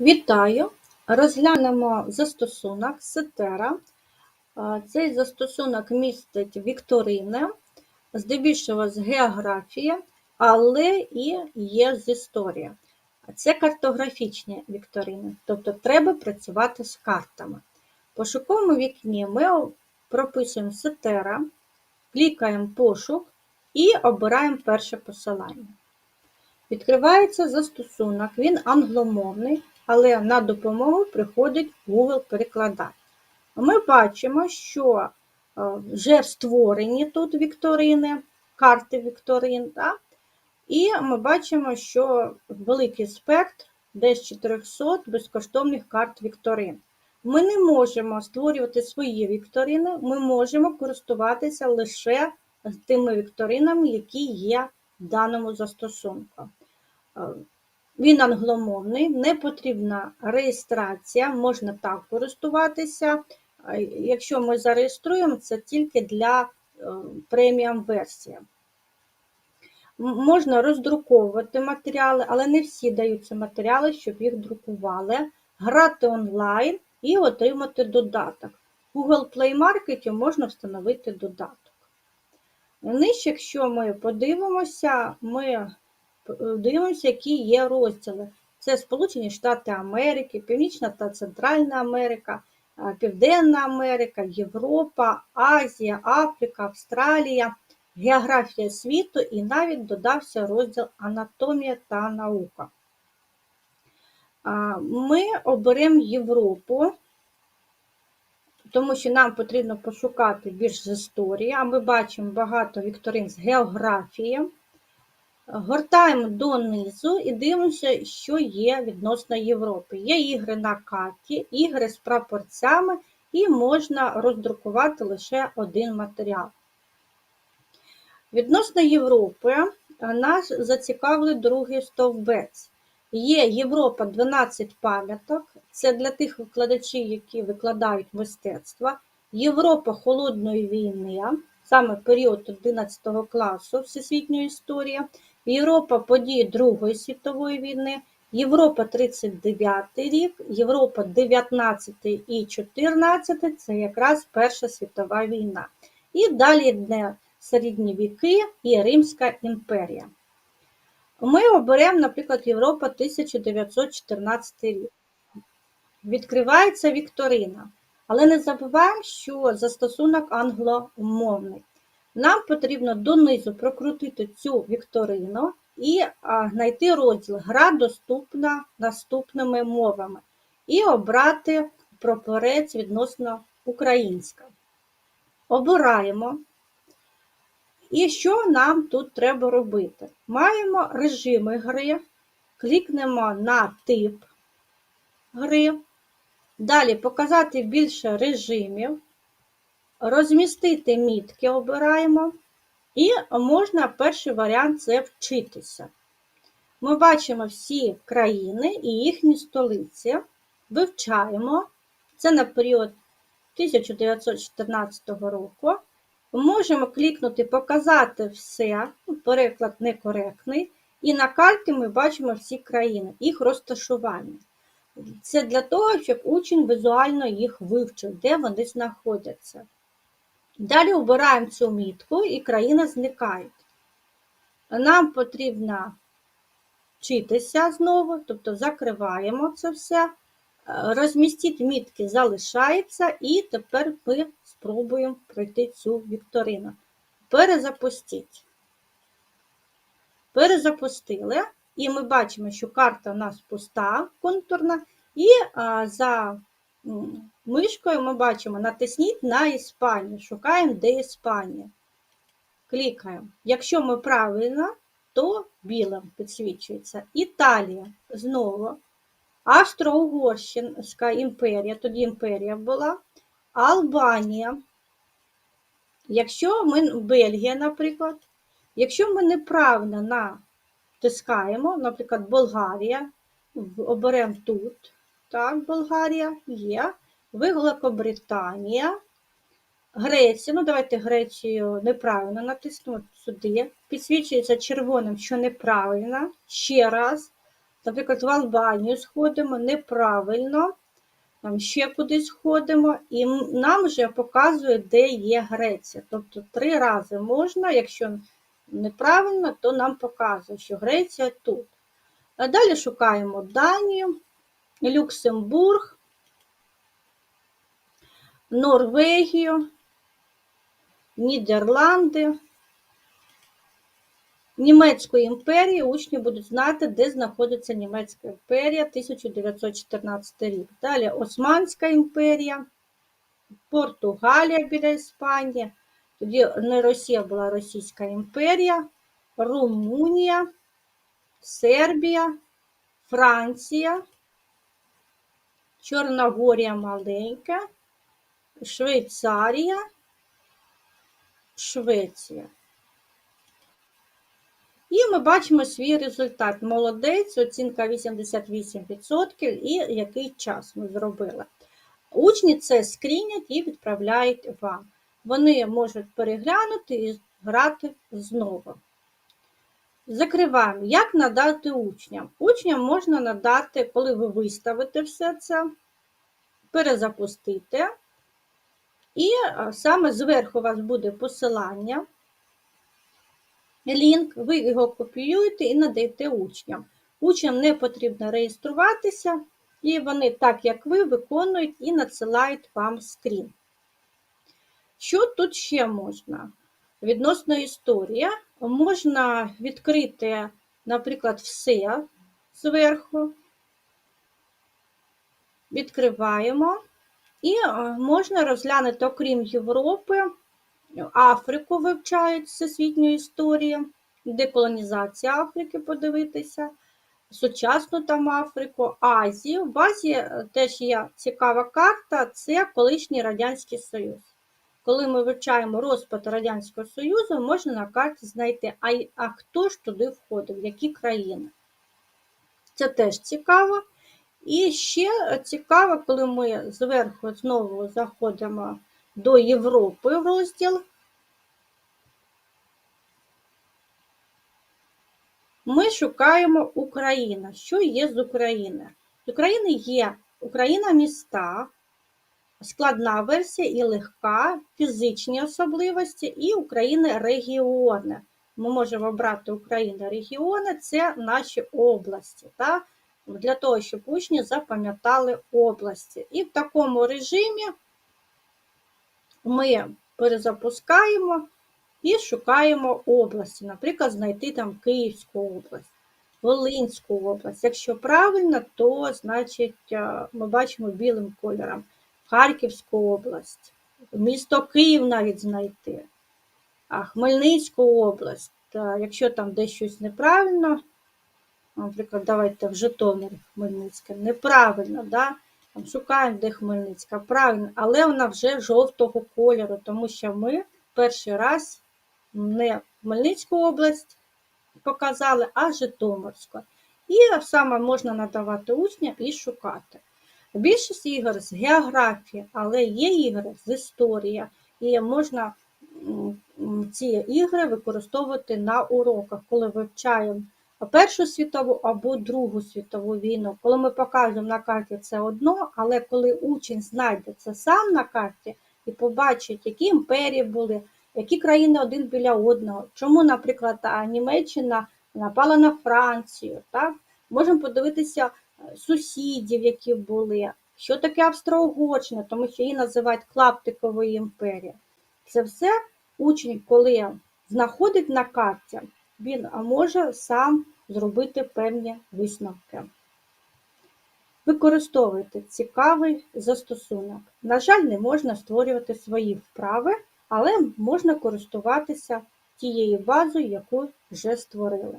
Вітаю! Розглянемо застосунок Сетера. Цей застосунок містить вікторини, здебільшого з географії, але і є з історії. Це картографічні вікторини, тобто треба працювати з картами. В пошуковому вікні ми прописуємо Сетера, клікаємо пошук і обираємо перше посилання. Відкривається застосунок, він англомовний, але на допомогу приходить Google-перекладач. Ми бачимо, що е, вже створені тут вікторини, карти вікторин, так? і ми бачимо, що великий спектр, десь 400 безкоштовних карт вікторин. Ми не можемо створювати свої вікторини, ми можемо користуватися лише тими вікторинами, які є в даному застосунку. Він англомовний, не потрібна реєстрація, можна так користуватися. Якщо ми зареєструємо, це тільки для е, преміум версії. Можна роздруковувати матеріали, але не всі даються матеріали, щоб їх друкували, грати онлайн і отримати додаток. Google Play Market можна встановити додаток. Нижче, якщо ми подивимося, ми дивимося, які є розділи. Це Сполучені Штати Америки, Північна та Центральна Америка, Південна Америка, Європа, Азія, Африка, Австралія, географія світу і навіть додався розділ Анатомія та наука. Ми оберемо Європу, тому що нам потрібно пошукати більш з історії, а ми бачимо багато вікторин з географії. Гортаємо донизу і дивимося, що є відносно Європи. Є ігри на карті, ігри з прапорцями, і можна роздрукувати лише один матеріал. Відносно Європи нас зацікавили другий стовбець. Є Європа 12 пам'яток, це для тих викладачів, які викладають мистецтво. Європа холодної війни, саме період 11 класу Всесвітньої історії. Європа події Другої світової війни, Європа 39 рік, Європа 19 і 14 це якраз Перша світова війна. І далі йде середні віки і Римська імперія. Ми оберемо, наприклад, Європа 1914 рік. Відкривається Вікторина. Але не забуваємо, що застосунок англомовний. Нам потрібно донизу прокрутити цю вікторину і знайти розділ Гра доступна наступними мовами і обрати прапорець відносно українська. Обираємо. І що нам тут треба робити? Маємо режими гри, клікнемо на тип гри. Далі показати більше режимів розмістити мітки обираємо, і можна перший варіант це вчитися. Ми бачимо всі країни і їхні столиці, вивчаємо, це на період 1914 року. Можемо клікнути Показати все, ну, переклад некоректний. І на карті ми бачимо всі країни, їх розташування. Це для того, щоб учень візуально їх вивчив, де вони знаходяться. Далі обираємо цю мітку і країна зникає. Нам потрібно вчитися знову, тобто закриваємо це все. Розмістіть мітки залишається, і тепер ми спробуємо пройти цю вікторину. Перезапустіть. Перезапустили, і ми бачимо, що карта у нас пуста, контурна, і за Мишкою ми бачимо, натисніть на Іспанію. Шукаємо, де Іспанія. Клікаємо. Якщо ми правильно, то білим підсвічується. Італія знову. Австро-Угорська імперія, тоді імперія була. Албанія. Якщо ми Бельгія, наприклад, якщо ми неправильно натискаємо, наприклад, Болгарія, оберемо тут. Так, Болгарія є. Великобританія, Греція. Ну, давайте Грецію неправильно натиснемо сюди. Підсвічується червоним, що неправильно. Ще раз. наприклад, в Албанію сходимо неправильно, там ще кудись сходимо, і нам вже показує, де є Греція. Тобто три рази можна, якщо неправильно, то нам показує, що Греція тут. А далі шукаємо Данію, Люксембург, Норвегію, Нідерланди. Німецьку імперію учні будуть знати, де знаходиться Німецька імперія 1914 рік. Далі Османська імперія, Португалія біля Іспанії. Тоді не Росія була Російська імперія, Румунія, Сербія, Франція, Чорногорія маленька, Швейцарія, Швеція. І ми бачимо свій результат. Молодець, оцінка 88% і який час ми зробили. Учні це скрінять і відправляють вам. Вони можуть переглянути і грати знову. Закриваємо. Як надати учням? Учням можна надати, коли ви виставите все це, перезапустите. І саме зверху у вас буде посилання лінк, ви його копіюєте і надаєте учням. Учням не потрібно реєструватися, і вони, так як ви, виконують і надсилають вам скрін. Що тут ще можна? Відносно історія, можна відкрити, наприклад, все зверху, відкриваємо, і е, можна розглянути, окрім Європи, Африку вивчають всесвітню історію, деколонізація Африки подивитися, сучасну там Африку, Азію. В Азії е, теж є цікава карта, це колишній Радянський Союз. Коли ми вивчаємо розпад Радянського Союзу, можна на карті знайти, а, а хто ж туди входив, які країни. Це теж цікаво. І ще цікаво, коли ми зверху знову заходимо до Європи в розділ. Ми шукаємо Україна. Що є з України? З України є Україна міста, складна версія і легка, фізичні особливості, і України регіони. Ми можемо обрати Україна регіони, це наші області. Так? Для того, щоб учні запам'ятали області. І в такому режимі ми перезапускаємо і шукаємо області. Наприклад, знайти там Київську область, Волинську область. Якщо правильно, то значить е, ми бачимо білим кольором Харківську область, місто Київ навіть знайти, Хмельницьку область. Якщо там десь щось неправильно, наприклад, давайте в Житомирі Хмельницьке, неправильно, да? Там шукаємо, де Хмельницька, правильно, але вона вже жовтого кольору, тому що ми перший раз не Хмельницьку область показали, а Житомирську. І саме можна надавати учням і шукати. Більшість ігор з географії, але є ігри з історії, і можна ці ігри використовувати на уроках, коли вивчаємо Першу світову або Другу світову війну. Коли ми показуємо на карті це одно, але коли учень знайде це сам на карті і побачить, які імперії були, які країни один біля одного, чому, наприклад, Німеччина напала на Францію, так? можемо подивитися е, сусідів, які були, що таке Австро-Угорщина, тому що її називають клаптиковою імперією. Це все учень, коли знаходить на карті, він може сам зробити певні висновки. Використовуйте цікавий застосунок. На жаль, не можна створювати свої вправи, але можна користуватися тією базою, яку вже створили.